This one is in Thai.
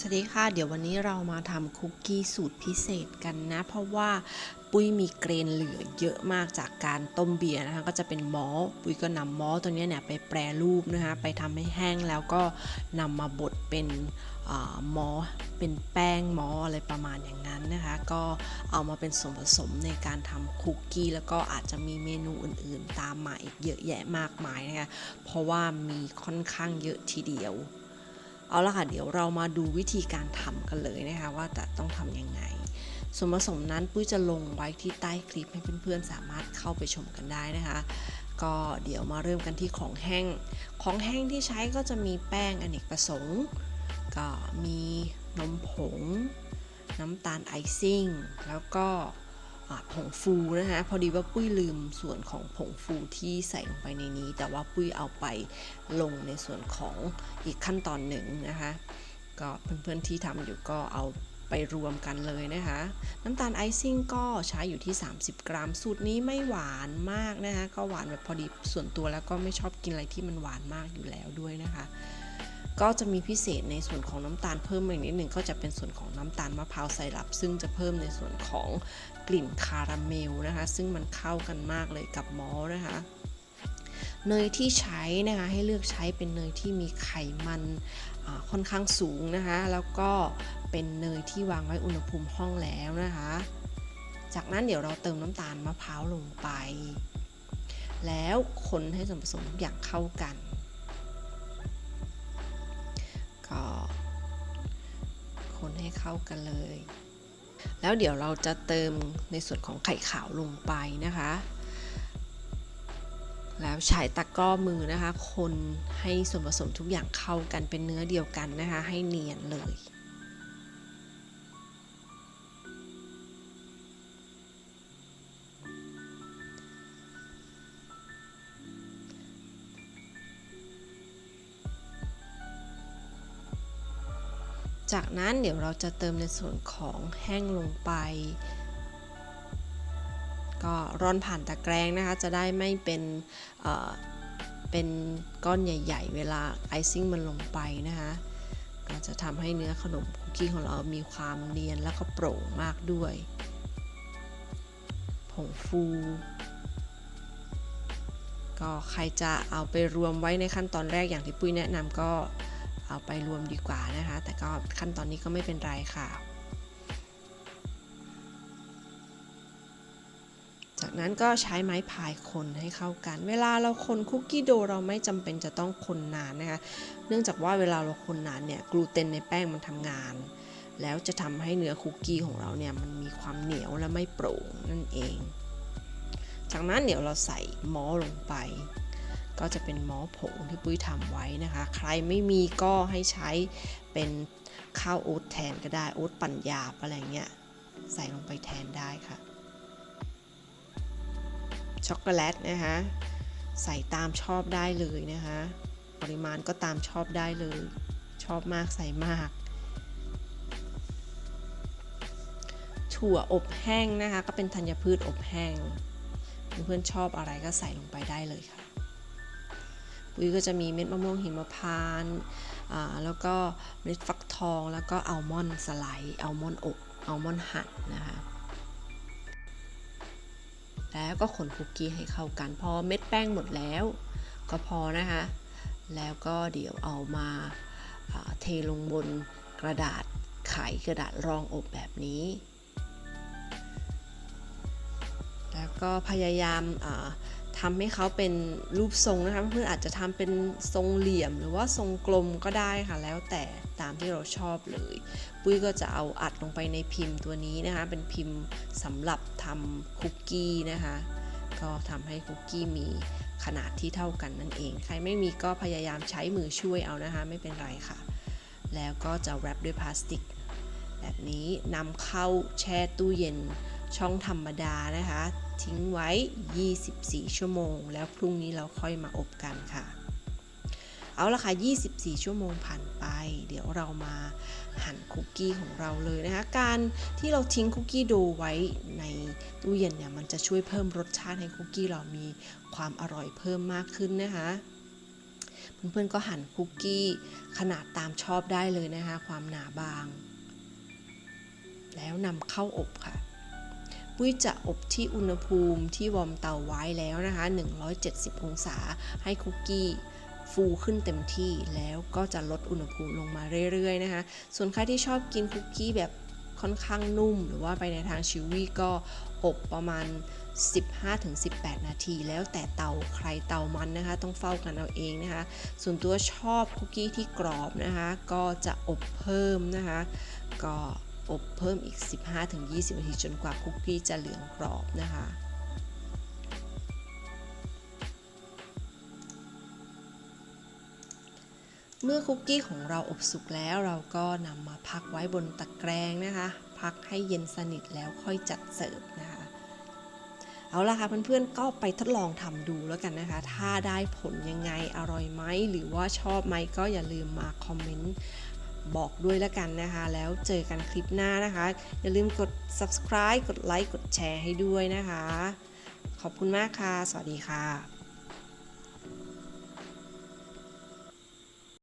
สวัสดีค่ะ เดี๋ยววันนี้เรามาทำคุกกี้สูตรพิเศษกันนะ เพราะว่าปุ้ยมีเกรนเหลือเยอะมากจากการต้มเบียร์นะคะ ก็จะเป็นมอลปุ้ยก็นำมอลตัวนี้เนี่ยไปแปรรูปนะคะ ไปทำให้แห้งแล้วก็นำมาบดเป็นอมอลเป็นแป้งมอลอะไรประมาณอย่างนั้นนะคะ ก็เอามาเป็นส่วนผสมในการทำคุกกี้ แล้วก็อาจจะมีเมนูอื่นๆ ตามมาอีกเยอะแยะมากมายนะคะ เพราะว่ามีค่อนข้างเยอะทีเดียว เอาละค่ะเดี๋ยวเรามาดูวิธีการทำกันเลยนะคะว่าจะต้องทำยังไง ส่วนผสมนั้นปุ้ยจะลงไว้ที่ใต้คลิปให้เพื่อนๆสามารถเข้าไปชมกันได้นะคะ ก็เดี๋ยวมาเริ่มกันที่ของแห้ง ของแห้งที่ใช้ก็จะมีแป้งอเนกประสงค์ ก็มีนมผง น้ำตาลไอซิ่ง แล้วก็ ผงฟูนะคะพอดีว่าปุ้ยลืมส่วนของผงฟูที่ใส่ลงไปในนี้ แต่ว่าปุ้ยเอาไปลงในส่วนของอีกขั้นตอนหนึ่งนะคะก็เพื่อนๆที่ทำอยู่ก็เอาไปรวมกันเลยนะคะ น้ำตาลไอซิ่งก็ใช้อยู่ที่ 30 กรัม สูตรนี้ไม่หวานมากนะคะ ก็หวานแบบพอดีส่วนตัวแล้วก็ไม่ชอบกินอะไรที่มันหวานมากอยู่แล้วด้วยนะคะ ก็จะมีพิเศษในส่วนของน้ำตาลเพิ่มมาอีกนิดหนึ่งก็จะเป็นส่วนของน้ำตาลมะพร้าวไซรัปซึ่งจะเพิ่มในส่วนของกลิ่นคาราเมลนะคะ ซึ่งมันเข้ากันมากเลยกับมอลนะคะเนยที่ใช้นะคะให้เลือกใช้เป็นเนยที่มีไขมันค่อนข้างสูงนะคะแล้วก็เป็นเนยที่วางไว้อุณหภูมิห้องแล้วนะคะ จากนั้นเดี๋ยวเราเติมน้ำตาลมะพร้าวลงไป แล้วคนให้ส่วนผสมทุกอย่างเข้ากัน ให้เข้ากันเลย แล้วเดี๋ยวเราจะเติมในส่วนของไข่ขาวลงไปนะคะ แล้วใช้ตะกร้อมือนะคะ คนให้ส่วนผสมทุกอย่างเข้ากันเป็นเนื้อเดียวกันนะคะ ให้เนียนเลย จากนั้นเดี๋ยวเราจะเติมในส่วนของแห้งลงไป ก็ร่อนผ่านตะแกรงนะคะ จะได้ไม่เป็นเเป็นก้อนใหญ่ ๆ เวลาไอซิ่งมันลงไปนะคะก็จะทำให้เนื้อขนมคุกกี้ของเรามีความเนียนแล้วก็โปร่งมากด้วย ผงฟู ก็ใครจะเอาไปรวมไว้ในขั้นตอนแรกอย่างที่ปุ้ยแนะนำก็ เอาไปรวมดีกว่านะคะ แต่ก็ขั้นตอนนี้ก็ไม่เป็นไรค่ะ จากนั้นก็ใช้ไม้พายคนให้เข้ากัน เวลาเราคนคุกกี้โดเราไม่จำเป็นจะต้องคนนานนะคะ เนื่องจากว่าเวลาเราคนนานเนี่ยกลูเตนในแป้งมันทำงาน แล้วจะทำให้เนื้อคุกกี้ของเราเนี่ยมันมีความเหนียวและไม่โปร่งนั่นเอง จากนั้นเดี๋ยวเราใส่มอลลงไป ก็จะเป็นมอผงที่ปุ้ยทำไว้นะคะ ใครไม่มีก็ให้ใช้เป็นข้าวโอ๊ตแทนก็ได้โอ๊ตปั่นหยาบอะไรเงี้ยใส่ลงไปแทนได้ค่ะ ช็อกโกแลตนะคะใส่ตามชอบได้เลยนะคะ ปริมาณก็ตามชอบได้เลย ชอบมากใส่มาก ถั่วอบแห้งนะคะ ก็เป็นธัญพืชอบแห้ง เพื่อนชอบอะไรก็ใส่ลงไปได้เลยค่ะ ปุ้ยก็จะมีเม็ดมะม่วงหิมพานต์อ่าแล้วก็เม็ดฟักทอง แล้วก็อัลมอนด์สไลด์อัลมอนด์อบอัลมอนด์หั่นนะคะ แล้วก็ขนคุกกี้ให้เข้ากัน พอเม็ดแป้งหมดแล้ว ก็พอนะคะ แล้วก็เดี๋ยวเอามาอ่าเทลงบนกระดาษไขกระดาษรองอบแบบนี้ แล้วก็พยายาม อ่าทำให้เขาเป็นรูปทรงนะคะเพื่อนอาจจะทำเป็นทรงเหลี่ยม หรือว่าทรงกลมก็ได้ค่ะ แล้วแต่ตามที่เราชอบเลย ปุ้ยก็จะเอาอัดลงไปในพิมพ์ตัวนี้นะคะ เป็นพิมพ์สำหรับทำคุกกี้นะคะ ก็ทำให้คุกกี้มีขนาดที่เท่ากันนั่นเอง ใครไม่มีก็พยายามใช้มือช่วยเอานะคะ ไม่เป็นไรค่ะ แล้วก็จะแรปด้วยพลาสติก แบบนี้นำเข้าแช่ตู้เย็นช่องธรรมดานะคะ ทิ้งไว้ 24 ชั่วโมง แล้วพรุ่งนี้เราค่อยมาอบกันค่ะ เอาละค่ะ 24 ชั่วโมงผ่านไป เดี๋ยวเรามาหั่นคุกกี้ของเราเลยนะคะ การที่เราทิ้งคุกกี้โดไว้ในตู้เย็นเนี่ย มันจะช่วยเพิ่มรสชาติให้คุกกี้เรามีความอร่อยเพิ่มมากขึ้นนะคะเพื่อนๆก็หั่นคุกกี้ขนาดตามชอบได้เลยนะคะ ความหนาบาง แล้วนำเข้าอบค่ะ ปุ้ยจะอบที่อุณหภูมิที่วอร์มเตาไว้แล้วนะคะ 170 องศา ให้คุกกี้ฟูขึ้นเต็มที่แล้วก็จะลดอุณหภูมิลงมาเรื่อยๆนะคะ ส่วนใครที่ชอบกินคุกกี้แบบค่อนข้างนุ่ม หรือว่าไปในทางชิววี่ก็อบประมาณ 15-18 นาที แล้วแต่เตาใครเตามันนะคะ ต้องเฝ้ากันเอาเองนะคะ ส่วนตัวชอบคุกกี้ที่กรอบนะคะ ก็จะอบเพิ่มนะคะ ก็ อบเพิ่มอีก 15-20 นาทีจนกว่าคุกกี้จะเหลืองกรอบนะคะเมื่อคุกกี้ของเราอบสุกแล้วเราก็นำมาพักไว้บนตะแกรงนะคะ พักให้เย็นสนิทแล้วค่อยจัดเสิร์ฟนะคะ เอาล่ะค่ะเพื่อนๆก็ไปทดลองทำดูแล้วกันนะคะ ถ้าได้ผลยังไงอร่อยไหมหรือว่าชอบไหมก็อย่าลืมมาคอมเมนต์ บอกด้วยแล้วกันนะคะ แล้วเจอกันคลิปหน้านะคะ อย่าลืมกด subscribe กดไลค์กดแชร์ให้ด้วยนะคะ ขอบคุณมากค่ะ สวัสดีค่ะ